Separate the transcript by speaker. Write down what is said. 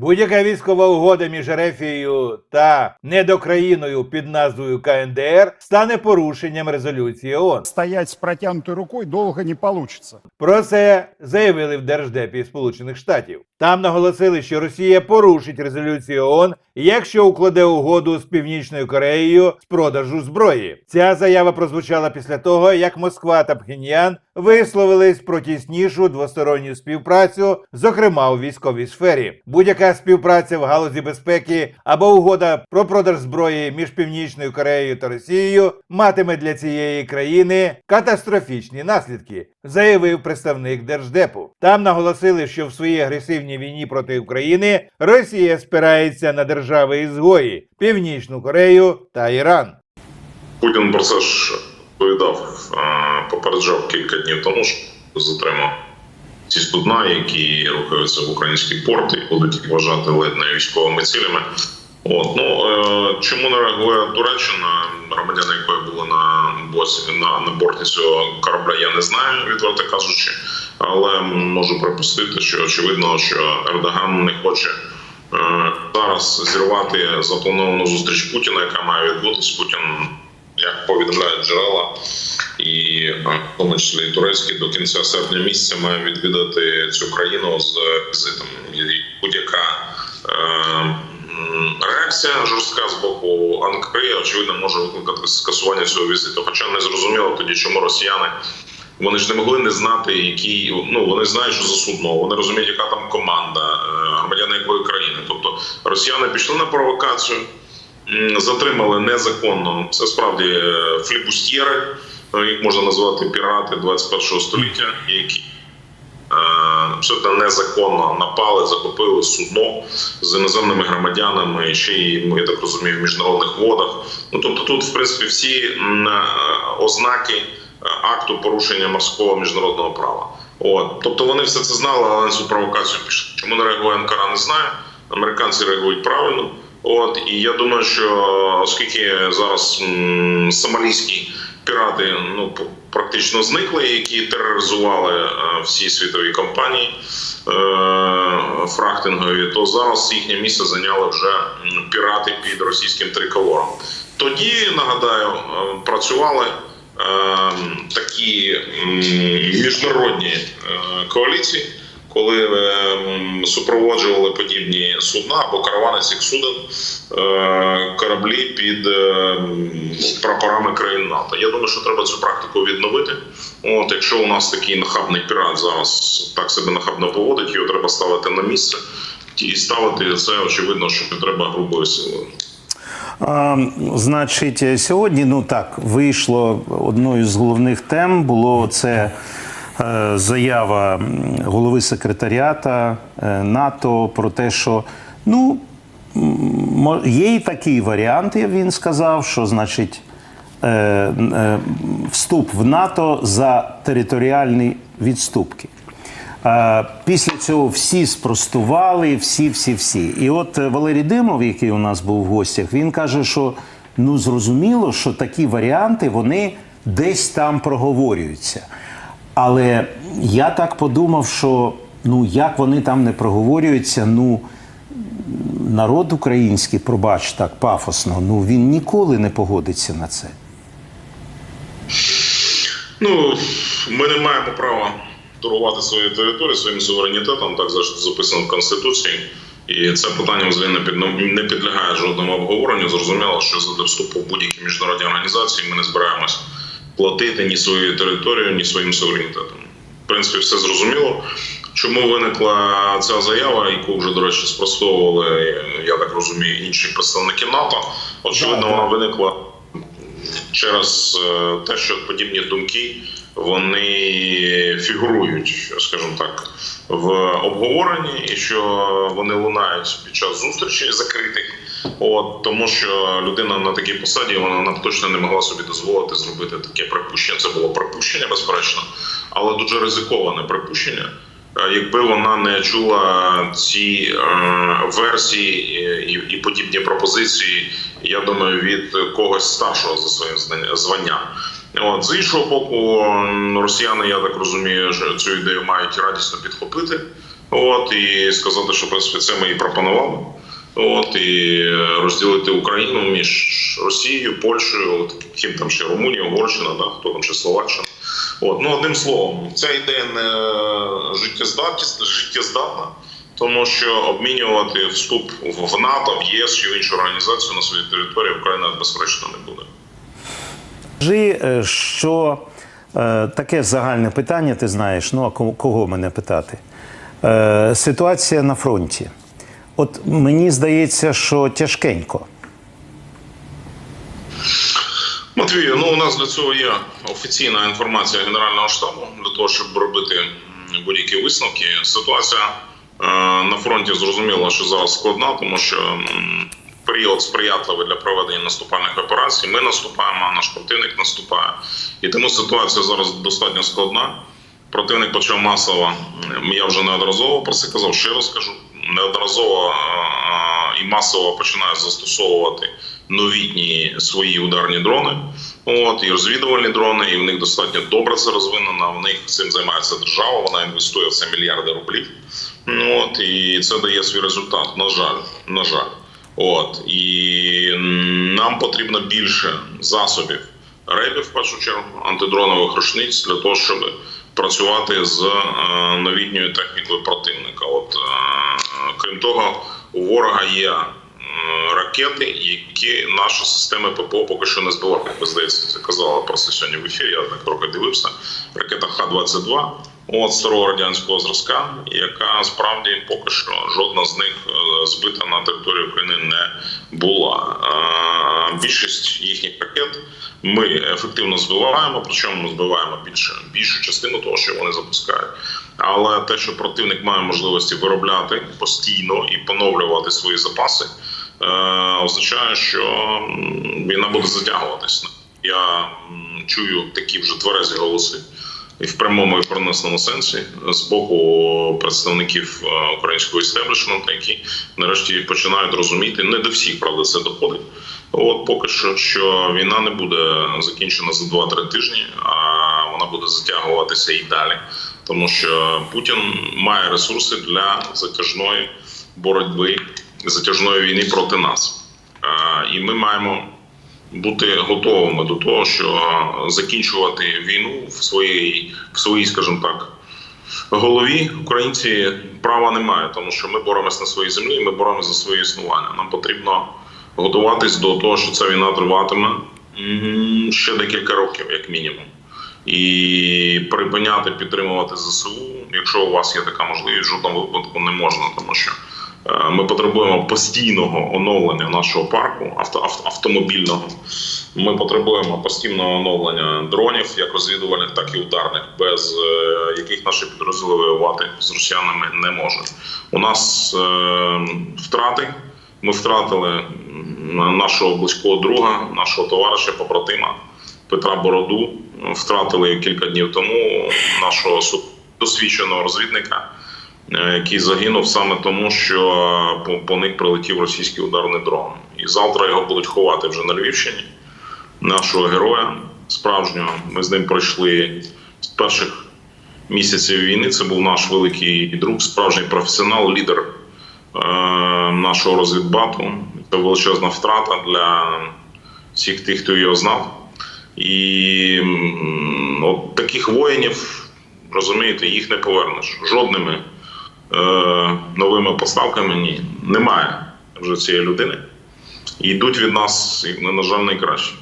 Speaker 1: Будь-яка військова угода між Рефією та недокраїною під назвою КНДР стане порушенням резолюції ООН.
Speaker 2: Стоять з протягнутою рукою довго не вийде.
Speaker 1: Про це заявили в Держдепі Сполучених Штатів. Там наголосили, що Росія порушить резолюцію ООН, якщо укладе угоду з Північною Кореєю з продажу зброї. Ця заява прозвучала після того, як Москва та Пхеньян висловились про тіснішу двосторонню співпрацю, зокрема у військовій сфері. Будь-яка співпраця в галузі безпеки або угода про продаж зброї між Північною Кореєю та Росією матиме для цієї країни катастрофічні наслідки, заявив представник Держдепу. Там наголосили, що в своїй агресивній війні проти України Росія спирається на держави ізгої Північну Корею та Іран.
Speaker 3: Путін про це ж повідав, е, попереджав кілька днів тому, що затримав ці судна, які рухаються в українські порти, і будуть їх вважати ледь не військовими цілями. От ну е, чому не реагує Туреччина, громадяни якої були на босі на, на борті цього корабля, я не знаю, відверто кажучи, але можу припустити, що очевидно, що Ердоган не хоче е, зараз зірвати заплановану зустріч Путіна, яка має відбутись. Путін, як повідомляють джерела, і е, в тому числі і турецькі до кінця серпня місяця має відвідати цю країну з візитом. Будь-яка е, реакція жорстка з боку Анкари, очевидно, може викликати скасування цього візиту. Хоча не зрозуміло тоді, чому росіяни. Вони ж не могли не знати, які ну вони знають, що за судно, вони розуміють, яка там команда, е, громадяни якої країни. Тобто росіяни пішли на провокацію, затримали незаконно. Це справді е, флібустьєри, е, їх можна назвати пірати 21 століття, які абсолютно незаконно напали, захопили судно з іноземними громадянами, ще й я так розумію, в міжнародних водах. Ну тобто, тут, в принципі, всі ознаки акту порушення морського міжнародного права. От тобто вони все це знали, але на цю провокацію пішли. Чому не реагує Анкара, не знаю. Американці реагують правильно. От і я думаю, що оскільки зараз сомалійські пірати ну практично зникли, які тероризували е, всі світові компанії е, фрахтингові, то зараз їхнє місце зайняли вже пірати під російським триколором. Тоді нагадаю, е, працювали такі міжнародні е, коаліції, коли е, супроводжували подібні судна або каравани цих суден е, кораблі під е, прапорами країн НАТО. Я думаю, що треба цю практику відновити. От якщо у нас такий нахабний пірат зараз так себе нахабно поводить, його треба ставити на місце. І ставити це очевидно, що треба грубою силою.
Speaker 4: А, значить, сьогодні, ну так, вийшло одною з головних тем було це е, заява голови секретаріата е, НАТО про те, що ну є і такий варіант, як він сказав, що значить. е, Вступ в НАТО за територіальні відступки. Е, Після цього всі спростували, всі, всі, всі. І от е, Валерій Димов, який у нас був в гостях, він каже, що ну зрозуміло, що такі варіанти вони десь там проговорюються. Але я так подумав, що ну як вони там не проговорюються, ну народ український, пробач так пафосно, ну він ніколи не погодиться на це.
Speaker 3: Ну, ми не маємо права торгувати свою територію своїм суверенітетом, так завжди записано в Конституції. І це питання взагалі не, під, не підлягає жодному обговоренню. Зрозуміло, що за вступу в будь-які міжнародні організації ми не збираємось платити ні свою територію, ні своїм суверенітетом. В принципі, все зрозуміло. Чому виникла ця заява, яку вже, до речі, спростовували, я так розумію, інші представники НАТО. Очевидно, вона виникла через е, те, що подібні думки вони фігурують, скажімо так, в обговоренні, і що вони лунають під час зустрічей закритих. От тому, що людина на такій посаді вона, б точно не могла собі дозволити зробити таке припущення. Це було припущення, безперечно, але дуже ризиковане припущення. Е, Якби вона не чула ці е, версії і, і подібні пропозиції, я думаю, від когось старшого за своїм званням. От з іншого боку, росіяни, я так розумію, що цю ідею мають радісно підхопити. От і сказати, що в принципі це ми і пропонували. От і розділити Україну між Росією, Польщею, от, ким там ще Румунія, Угорщина, да, хто там ще Словаччина. От, ну одним словом, ця ідея не життєздатна, життєздатна, тому що обмінювати вступ в НАТО, в ЄС чи в іншу організацію на своїй території Україна безперечно не буде.
Speaker 4: Скажи, е, що е, таке загальне питання, ти знаєш, ну а кого, мене питати? Е, ситуація на фронті. От мені здається, що тяжкенько.
Speaker 3: Матвію, ну у нас для цього є офіційна інформація Генерального штабу для того, щоб робити будь-які висновки. Ситуація на фронті зрозуміло, що зараз складна, тому що період сприятливий для проведення наступальних операцій. Ми наступаємо, а наш противник наступає. І тому ситуація зараз достатньо складна. Противник почав масово. Я вже неодноразово про це казав. Ще раз кажу, неодноразово і масово починає застосовувати новітні свої ударні дрони. От і розвідувальні дрони, і в них достатньо добре це розвинено. В них цим займається держава. Вона інвестує в це мільярди рублів. От і це дає свій результат. На жаль, на жаль. От і нам потрібно більше засобів рейдів, в першу чергу, антидронових рушниць для того, щоб працювати з е, новітньою технікою противника. От е, крім того, у ворога є е, ракети, які наші системи ППО поки що не збивали. Як ви здається, це казала про це сьогодні в ефірі. Я так трохи дивився. Ракета Х-22 от старого радянського зразка, яка справді поки що жодна з них е, збита на території України не була. Більшість їхніх ракет ми ефективно збиваємо, причому збиваємо більше більшу частину того, що вони запускають. Але те, що противник має можливості виробляти постійно і поновлювати свої запаси, е, означає, що війна буде затягуватись. Я чую такі вже тверезі голоси. І в прямому і переносному сенсі з боку представників е, українського істеблішменту, які нарешті починають розуміти, не до всіх правда це доходить. От поки що, що війна не буде закінчена за 2-3 тижні, а вона буде затягуватися і далі, тому що Путін має ресурси для затяжної боротьби, затяжної війни проти нас, Е, і ми маємо бути готовими до того, що закінчувати війну в своїй, в своїй, скажімо так, голові українці права немає, тому що ми боремось на своїй землі, ми боремося за своє існування. Нам потрібно готуватись до того, що ця війна триватиме ще декілька років, як мінімум. І припиняти підтримувати ЗСУ, якщо у вас є така можливість, в жодному випадку не можна, тому що ми потребуємо постійного оновлення нашого парку авто, авто, автомобільного. Ми потребуємо постійного оновлення дронів, як розвідувальних, так і ударних, без е, яких наші підрозділи воювати з росіянами не можуть. У нас е, втрати. Ми втратили нашого близького друга, нашого товариша, побратима Петра Бороду. Втратили кілька днів тому нашого досвідченого розвідника, е, який загинув саме тому, що е, по, по них прилетів російський ударний дрон. І завтра його будуть ховати вже на Львівщині. Нашого героя справжнього. Ми з ним пройшли з перших місяців війни. Це був наш великий друг, справжній професіонал, лідер е, нашого розвідбату. Це величезна втрата для всіх тих, хто його знав. І от таких воїнів, розумієте, їх не повернеш. Жодними е, новими поставками ні. Немає вже цієї людини. І йдуть від нас, на жаль, найкраще.